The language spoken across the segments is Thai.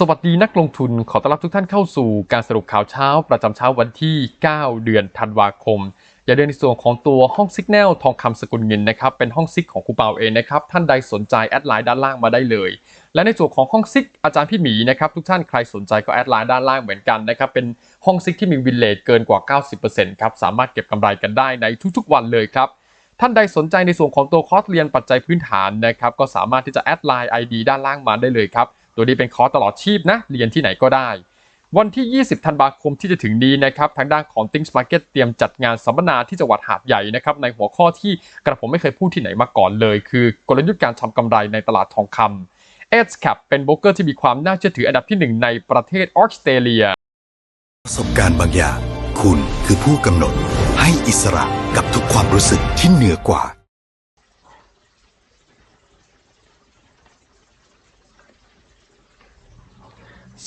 สวัสดีนักลงทุนขอต้อนรับทุกท่านเข้าสู่การสรุปข่าวเช้า ประจำเช้าวันที่ 9 เดือนธันวาคม อย่าเดินในส่วนของตัวห้องซิกแนลทองคำสกุลเงินนะครับ เป็นห้องซิกของครูเปาเองนะครับ ท่านใดสนใจแอดไลน์ด้านล่างมาได้เลย และในส่วนของห้องซิกอาจารย์พี่หมีนะครับ ทุกท่านใครสนใจก็แอดไลน์ด้านล่างเหมือนกันนะครับ เป็นห้องซิกที่มีวินเลทเกินกว่า 90%ครับ สามารถเก็บกำไรกันได้ในทุกๆ วันเลยครับท่านใดสนใจในส่วนของตัวคอร์สเรียนปัจจัยพื้นฐานนะครับ ก็สามารถที่จะแอดไลน์ ID ด้านล่างมาได้เลยครับ ตัวนี้เป็นคอร์สตลอดชีพนะ เรียนที่ไหนก็ได้ วันที่ 20 ธันวาคมที่จะถึงนี้นะครับ ทางด้านของ Things Market เตรียมจัดงานสัมมนาที่จังหวัดหาดใหญ่นะครับ ในหัวข้อที่กระผมไม่เคยพูดที่ไหนมาก่อนเลย คือกลยุทธ์การทำกำไรในตลาดทองคำ e d s c a p เป็นโบรกเกอร์ที่มีความน่าเชื่อถืออันดับที่หนึ่งในประเทศออสเตรเลีย ประสบการณ์บางอย่าง คุณคือผู้กำหนด ให้อิสระกับทุกความรู้สึกที่เหนือกว่า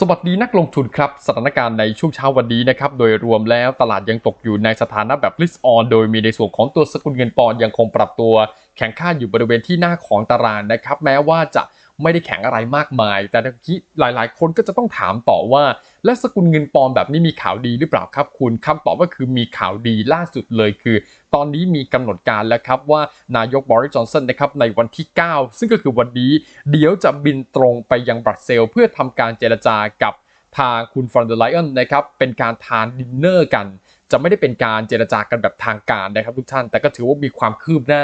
สวัสดีนักลงทุนครับสถานการณ์ในช่วงเช้าวันนี้นะครับโดยรวมแล้วตลาดยังตกอยู่ในสถานะแบบลิสออนโดยมีในส่วนของตัวสกุลเงินปอนด์ยังคงปรับตัว แข็งค่าอยู่บริเวณที่หน้าของตารางนะครับ แม้ว่าจะ ไม่ได้แข็งอะไรมากมาย แต่ทีนี้หลาย ๆ คนก็จะต้องถามต่อว่า และสกุลเงินปอนด์แบบนี้มีข่าวดีหรือเปล่าครับคุณคำตอบก็คือมีข่าวดีล่าสุดเลยคือ ตอนนี้มีกำหนดการแล้วครับว่านายกบริสจอนสันนะครับในวันที่ 9 ซึ่งก็คือวันนี้ เดี๋ยวจะบินตรงไปยังบรัสเซลเพื่อทำการเจรจากับทางคุณฟอนเดอร์ไลออนนะครับเป็นการทานดินเนอร์กันจะไม่ได้เป็นการเจรจากันแบบทางการนะครับทุกท่าน แต่ก็ถือว่ามีความคืบหน้า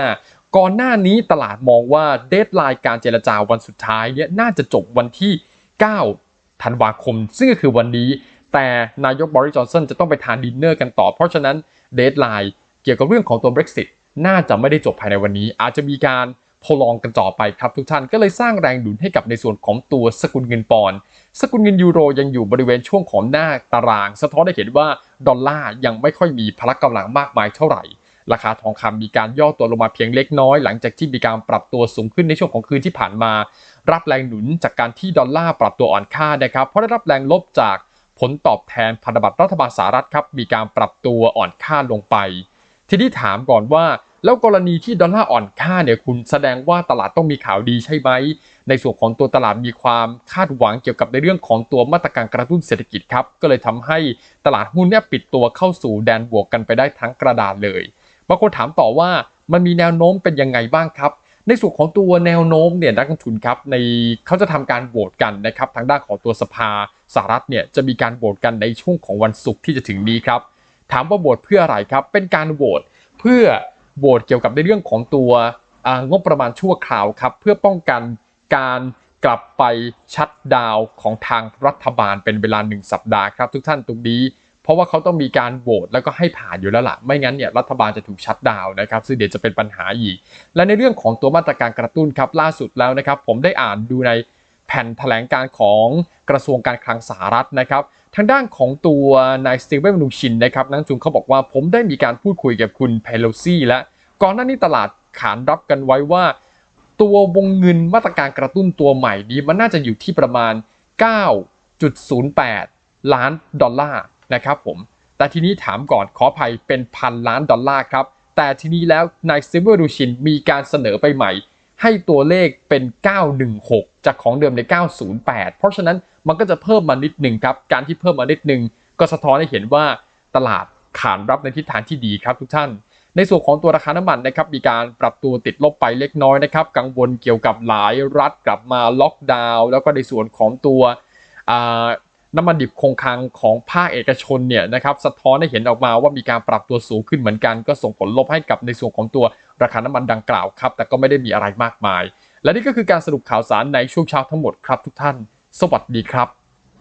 ก่อนหน้านี้ตลาดมองว่าเดทไลน์การเจรจาวันสุดท้ายเนี่ยน่าจะจบวันที่ 9 ธันวาคม ซึ่งก็คือวันนี้ แต่นายกบริจอนสันจะต้องไปทานดินเนอร์กันต่อ เพราะฉะนั้นเดทไลน์เกี่ยวกับเรื่องของตัว Brexit น่าจะไม่ได้จบภายในวันนี้ อาจจะมีการโพลองกันต่อไปครับทุกท่านก็เลยสร้างแรงดุลให้กับในส่วนของตัวสกุลเงินปอนด์สกุลเงินยูโรยังอยู่บริเวณช่วงของหน้าตาราง สะท้อนให้เห็นว่าดอลลาร์ยังไม่ค่อยมีพละกำลังมากมายเท่าไหร่ ราคาทองคำมีการย่อตัวลงมาเพียงเล็กน้อย หลังจากที่มีการปรับตัวสูงขึ้นในช่วงของคืนที่ผ่านมา รับแรงหนุนจากการที่ดอลลาร์ปรับตัวอ่อนค่านะครับเพราะได้รับแรงลบจากผลตอบแทนพันธบัตรรัฐบาลสหรัฐครับมีการปรับตัวอ่อนค่าลงไป ทีนี้ถามก่อนว่า แล้วกรณีที่ดอลลาร์อ่อนค่าเนี่ยคุณแสดงว่าตลาดต้องมีข่าวดีใช่ไหมในส่วนของตัวตลาดมีความคาดหวังเกี่ยวกับในเรื่องของตัวมาตรการกระตุ้นเศรษฐกิจครับก็เลยทำให้ตลาดหุ้นเนี่ยปิดตัวเข้าสู่แดนบวกกันไปได้ทั้งกระดานเลย บางคนถามต่อว่ามันมีแนวโน้มเป็นยังไงบ้างครับ ในส่วนของตัวแนวโน้มเนี่ยนักลงทุนครับในเขาจะทำการโหวตกันนะครับทางด้านของตัวสภาสหรัฐเนี่ยจะมีการโหวตกันในช่วงของวันศุกร์ที่จะถึงนี้ครับ ถามว่าโหวตเพื่ออะไรครับ เป็นการโหวตเพื่อโหวตเกี่ยวกับในเรื่องของตัวงบประมาณชั่วคราวครับเพื่อป้องกันการกลับไปชัดดาวของทางรัฐบาลเป็นเวลา 1 สัปดาห์ครับ ทุกท่านตรงนี้ เพราะว่าเขาต้องมีการโหวตแล้วก็ให้ผ่านอยู่แล้วล่ะ ไม่งั้นเนี่ยรัฐบาลจะถูกชัดดาวนะครับ ซึ่งเดี๋ยวจะเป็นปัญหาอีก และในเรื่องของตัวมาตรการกระตุ้นครับล่าสุดแล้วนะครับ ผมได้อ่านดูในแผ่นแถลงการของกระทรวงการคลังสหรัฐนะครับ ทางด้านของตัวนายสตีเวนมนูชินนะครับนักลงทุนเขาบอกว่าผมได้มีการพูดคุยกับคุณเพโลซี่และก่อนหน้านี้ตลาดขานรับกันไว้ว่า ตัววงเงินมาตรการกระตุ้นตัวใหม่นี้มันน่าจะอยู่ที่ประมาณ 9.08 ล้านดอลลาร์ นะครับผม แต่ทีนี้ถามก่อนขอภัยเป็นพันล้านดอลลาร์ครับ แต่ทีนี้แล้วนายซิเวอร์ดูชินมีการเสนอไปใหม่ ให้ตัวเลขเป็น 916 จากของเดิมใน 908 เพราะฉะนั้นมันก็จะเพิ่มมานิดหนึ่งครับ การที่เพิ่มมานิดหนึ่งก็สะท้อนให้เห็นว่าตลาดขานรับในทิศทางที่ดีครับทุกท่าน ในส่วนของตัวราคาน้ำมันนะครับมีการปรับตัวติดลบไปเล็กน้อยนะครับ กังวลเกี่ยวกับหลายรัฐกลับมาล็อกดาวน์แล้วก็ในส่วนของตัว น้ำมันดิบคงคลังของภาคเอกชนเนี่ยนะครับสะท้อนให้เห็นออกมาว่ามีการปรับตัวสูงขึ้นเหมือนกัน ก็ส่งผลลบให้กับในส่วนของตัวราคาน้ำมันดังกล่าวครับ แต่ก็ไม่ได้มีอะไรมากมาย และนี่ก็คือการสรุปข่าวสารในช่วงเช้าทั้งหมดครับทุกท่าน สวัสดีครับ